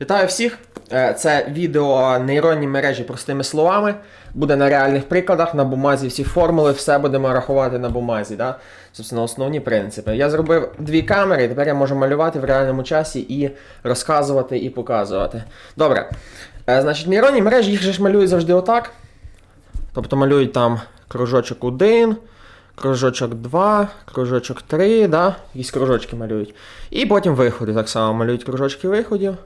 Вітаю всіх! Е, Це відео нейронні мережі простими словами. Буде на реальних прикладах, на бумазі всі формули, все будемо рахувати на бумазі. Да? Собственно, основні принципи. Я зробив дві камери, тепер я можу малювати в реальному часі і розказувати, і показувати. Добре. Е, Значить, нейронні мережі їх же ж малюють завжди отак. Тобто малюють там кружочок 1, кружочок 2, кружочок 3, да? якісь кружочки малюють. І потім виходи так само малюють кружочки виходів.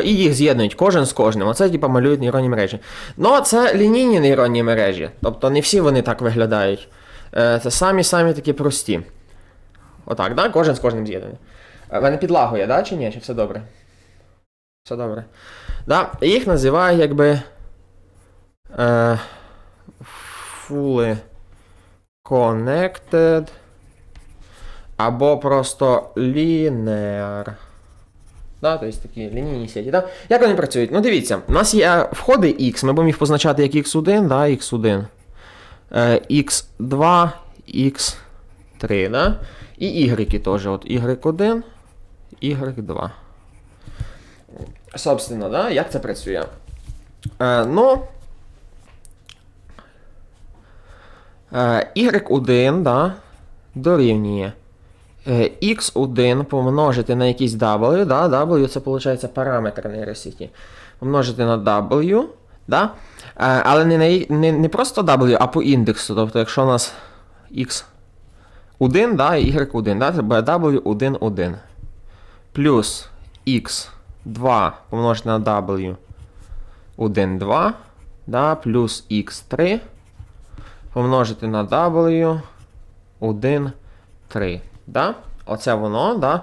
І їх з'єднують кожен з кожним. Оце типа малюють нейронні мережі. Ну, це лінійні нейронні мережі. Тобто не всі вони так виглядають. Е, Це самі-самі такі прості. Отак, да? Кожен з кожним з'єднаний. Е, мене підлагує, да? чи ні? Чи все добре? Все добре. Да? Їх називають якби. Е, fully connected. Або просто linear. Да, тобто такі лінійні сеті. Да? Як вони працюють? Ну дивіться, у нас є входи X, ми будемо їх позначати як X1, да, X1, е, X2, X3, да? і Y теж. От Y1, Y2. Собственно, да, як це працює? Е, ну. Е, Y1, да, дорівнює. Е, x1 помножити на якийсь W, да, W це виходить параметр нейросеті. Помножити на W, да? Е, але не, на, не, не просто W, а по індексу. Тобто, якщо у нас x1, да, і y1, да, буде W1, 1. Плюс x2 помножити на W 1, 2, да, плюс x3 помножити на W 1, 3. Да? Оце воно, да?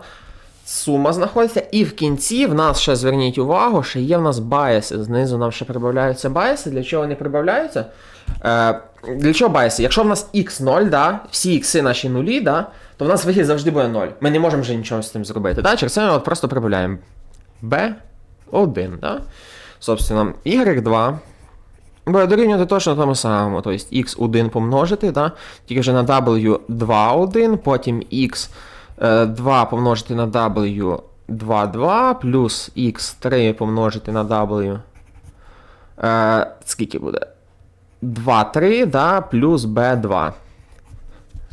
Сума знаходиться. І в кінці в нас ще зверніть увагу, що є в нас байси. Знизу нам ще прибавляються байси. Для чого вони прибавляються? Е, для чого байси? Якщо в нас x0, да, всі ікси наші нулі, да, то в нас вихід завжди буде 0. Ми не можемо вже нічого з цим зробити. Да? Через це ми от просто прибавляємо b1. Да? Собственно, y2 буде дорівнювати точно тому самому. Тобто x1 помножити, да? тільки вже на w21, потім x2 помножити на w 2, 2, плюс x3 помножити на w. Е, скільки буде? 2,3 да, плюс b2.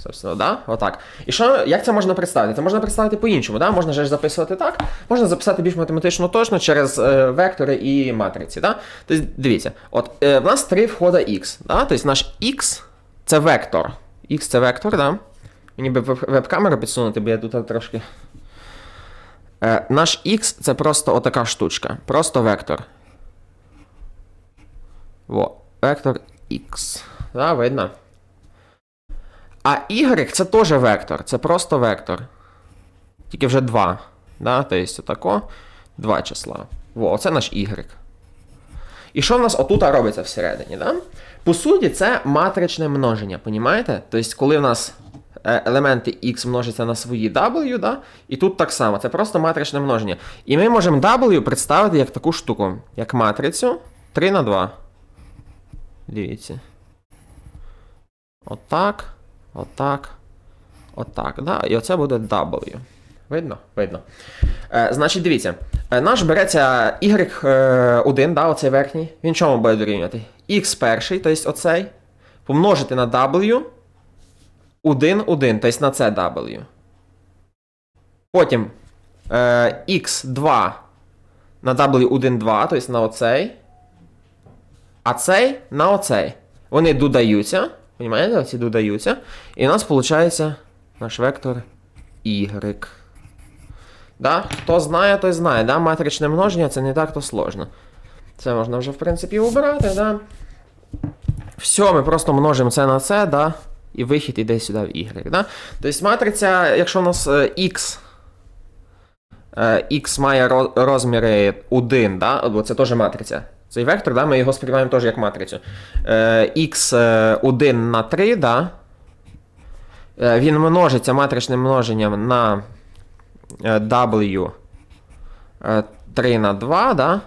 Собственно, да? Отак. І що, як це можна представити? Це можна представити по-іншому, да? Можна ж записувати так, можна записати більш математично точно через е, вектори і матриці. Да? Тобто, дивіться, от е, в нас три входа x. Да? Тобто наш x це вектор. X це вектор, да? Мені би веб- веб-камеру підсунути, бо я тут трошки. Е, наш x це просто отака штучка. Просто вектор. Во, вектор x. Да, видно? А y це теж вектор, це просто вектор. Тільки вже 2. Да? Тобто отако. Два числа. Во, оце наш y. І що в нас отут робиться всередині? Да? По суті, це матричне множення, понімаєте? Тобто, коли в нас е, елементи x множаться на свої w, да? і тут так само, це просто матричне множення. І ми можемо w представити як таку штуку, як матрицю 3 на 2. Дивіться. Отак. Отак. Отак. Да? І оце буде W. Видно? Видно. Е, значить, дивіться. Е, наш береться y1, да, оцей верхній. Він чому буде дорівнювати? x перший, тобто оцей. Помножити на W. 1, 1, тобто на це W. Потім е, x2 на W1, 2, тобто на оцей. А цей на оцей. Вони додаються. Понимаєте? Оці додаються. І у нас виходить наш вектор y. Да? Хто знає, той знає. Да? Матричне множення це не так то сложно. Це можна вже, в принципі, убрати, да? Все, ми просто множимо це на це, да? і вихід іде сюди в y. Да? Тобто матриця, якщо у нас е, x. е, X має ро- розміри 1, да? бо це теж матриця. Цей вектор, да, ми його сприймаємо теж як матрицю. Е, x1 на 3, да? Е, він множиться матричним множенням на е, w е, 3 на 2, да?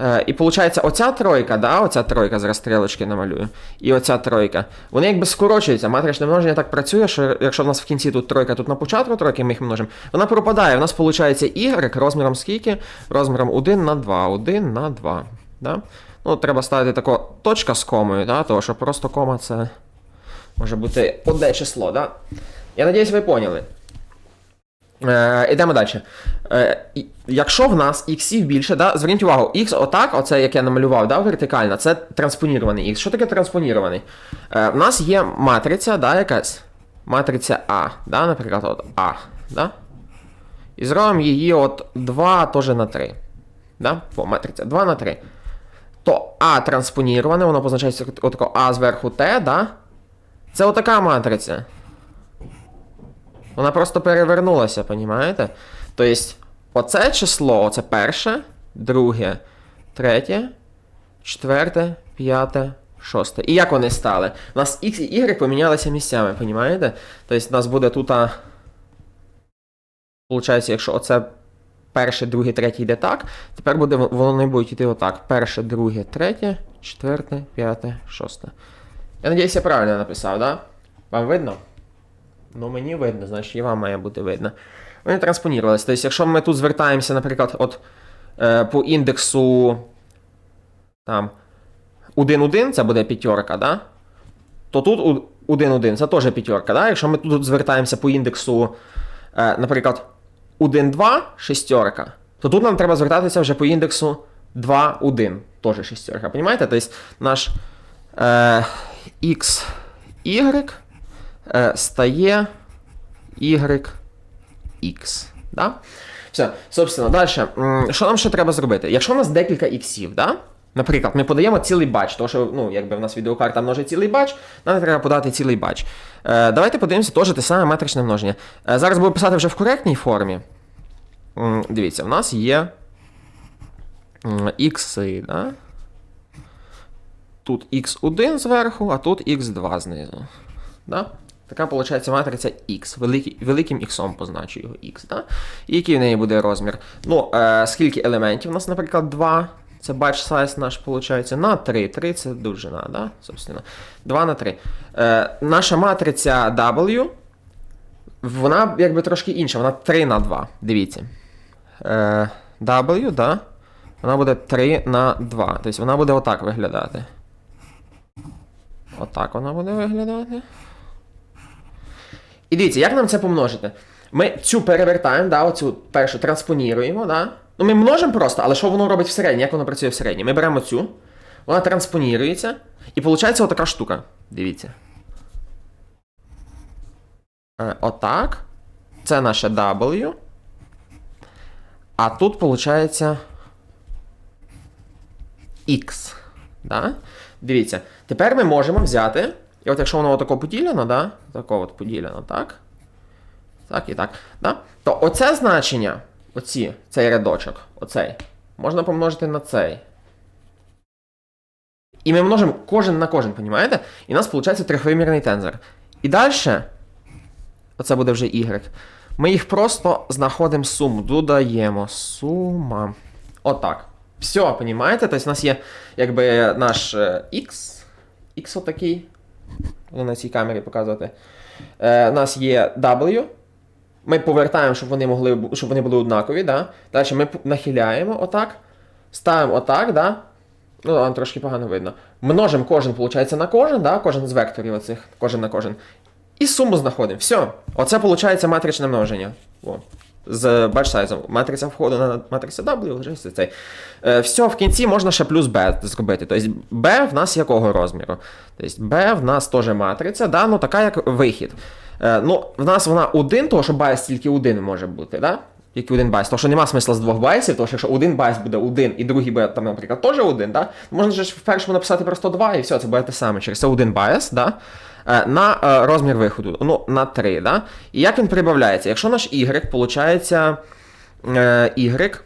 Е, і виходить, оця тройка, да, оця тройка, зараз стрілочки намалюю, і оця тройка, вони якби скорочуються. Матричне множення так працює, що якщо в нас в кінці тут тройка, тут на початку тройки, ми їх множимо, вона пропадає. У нас виходить y розміром скільки? Розміром 1 на 2, 1 на 2. Да? Ну, треба ставити тако точка з комою, да, тому що просто кома це може бути одне число. Да? Я надіюсь, ви поняли. Е, Ідемо далі. Е, якщо в нас іксів більше, да, зверніть увагу, х отак, оце як я намалював, да, вертикально, це транспонірований х. Що таке транспонірований? Е, в нас є матриця, да, якась. Матриця А, да, наприклад, от А. Да? І зробимо її от 2 теж на 3. Да? О, матриця 2 на 3. То А транспоніроване, воно позначається отако А зверху Т, да? Це отака матриця. Вона просто перевернулася, понімаєте? Тобто, оце число, оце перше, друге, третє, четверте, п'яте, шосте. І як вони стали? У нас X і Y помінялися місцями, понімаєте? Тобто, у нас буде тут. Получається, якщо оце перше, друге, третє йде так, тепер буде, вони будуть йти отак. Перше, друге, третє, четверте, п'яте, шосте. Я надіюсь, я правильно написав, да? Вам видно? Ну, мені видно, значить і вам має бути видно. Вони транспонірувалися. Тобто, якщо ми тут звертаємося, наприклад, от е, по індексу там 1-1, це буде п'ятерка, да? то тут 1-1 це теж п'ятерка. Да? Якщо ми тут звертаємося по індексу, е, наприклад, 1-2, шестерка, то тут нам треба звертатися вже по індексу 2-1, теж шестерка. Понимаєте? Тобто наш е, x, y е, стає y, x. Да? Все, собственно, далі. Що нам ще треба зробити? Якщо у нас декілька іксів, да? Наприклад, ми подаємо цілий бач, тому що ну, якби в нас відеокарта множить цілий бач, нам треба подати цілий бач. Е, давайте подивимося теж те саме метричне множення. Е, зараз буду писати вже в коректній формі. М, Дивіться, в нас є ікси, да? Тут x1 зверху, а тут x2 знизу. Да? Така виходить матриця X. Великий, великим іксом позначу його X. Да? І який в неї буде розмір? Ну, е, скільки елементів? У нас, наприклад, 2. Це batch size наш виходить на 3. 3 це довжина, да? Собственно. 2 на 3. Е, наша матриця W. Вона якби трошки інша, вона 3 на 2. Дивіться. Е, W, да? Вона буде 3 на 2. Тобто вона буде отак виглядати. Отак вона буде виглядати. І дивіться, як нам це помножити? Ми цю перевертаємо, да, оцю першу транспоніруємо, да? Ну, ми множимо просто, але що воно робить всередині? Як воно працює всередині? Ми беремо цю, вона транспонірується, і виходить отака штука. Дивіться. Е, отак. Це наше W. А тут виходить X. Да? Дивіться. Тепер ми можемо взяти. І от якщо воно отако поділено, да? тако от поділено, так? Так і так. Да? То оце значення, оці, цей рядочок, оцей, можна помножити на цей. І ми множимо кожен на кожен, понімаєте? І у нас виходить трьохвимірний тензор. І далі, оце буде вже y, ми їх просто знаходимо суму, додаємо. Сума. Отак. Все, понімаєте? Тобто у нас є якби наш е, x, x отакий. На цій камері показувати. Е, у нас є W. Ми повертаємо, щоб вони могли щоб вони були однакові. Да? Далі ми нахиляємо отак. Ставимо отак, да? Ну, вам трошки погано видно. Множимо кожен, виходить, на кожен, да? кожен з векторів оцих, кожен на кожен. І суму знаходимо. Все. Оце виходить матричне множення. О. З бачсайзом. Матриця входу на матриця W, лежить цей. Е, все, в кінці можна ще плюс B зробити. Тобто B в нас якого розміру? Тобто B в нас теж матриця, да? ну така як вихід. Е, ну, в нас вона один, тому що байс тільки один може бути, да? Тільки один байс. Тому що нема смисла з двох байсів, тому що якщо один байс буде один і другий буде, там, наприклад, теж один, да? можна ж в першому написати просто два і все, це буде те саме. Через це один байс, да? Е, на е, розмір виходу, ну, на 3, да? І як він прибавляється? Якщо наш y, виходить, y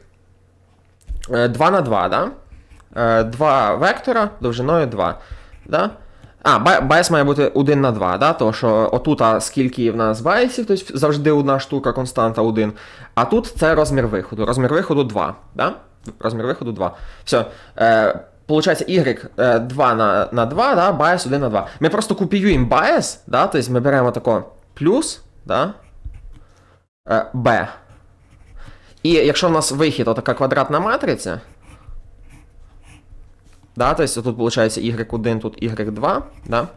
2 на 2, да? Е, Два вектора довжиною 2. Да? А, байс має бути 1 на 2, да? тому що а, скільки в нас байсів, тобто завжди одна штука, константа 1. А тут це розмір виходу. Розмір виходу 2. Да? Розмір виходу 2. Все. Е, Получається, y е, 2 на, на 2, да, bias 1 на 2. Ми просто копіюємо bias, да, тобто ми беремо тако плюс, да, е, b. І якщо в нас вихід отака квадратна матриця, да, тобто тут виходить y1, тут y2, да,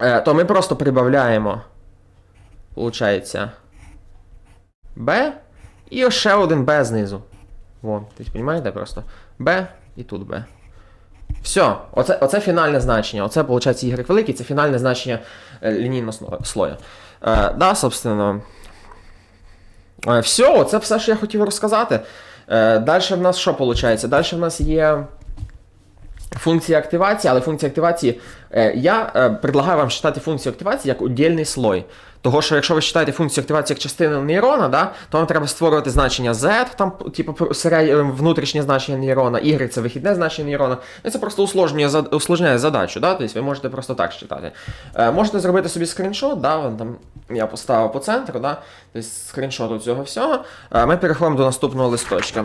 е, то ми просто прибавляємо, получається, b і ще один b знизу. Вон, ти розумієте просто? b і тут b. Все, оце, оце фінальне значення. Оце, виходить, y великий, це фінальне значення е, лінійного сло- слоя. Е, да, собственно. Е, все, оце все, що я хотів розказати. Е, далі в нас що виходить? Далі в нас є функція активації, але функція активації. Е, я е, предлагаю вам читати функцію активації як удільний слой. Того, що якщо ви читаєте функцію активації як частину нейрона, да, то вам треба створювати значення Z, там, типу, е, внутрішнє значення нейрона, Y це вихідне значення нейрона. Ну, це просто усложнює, усложняє задачу, да? тобто ви можете просто так читати. Е, можете зробити собі скріншот, да? там я поставив по центру, да? тобто скріншот цього всього. Е, ми переходимо до наступного листочка.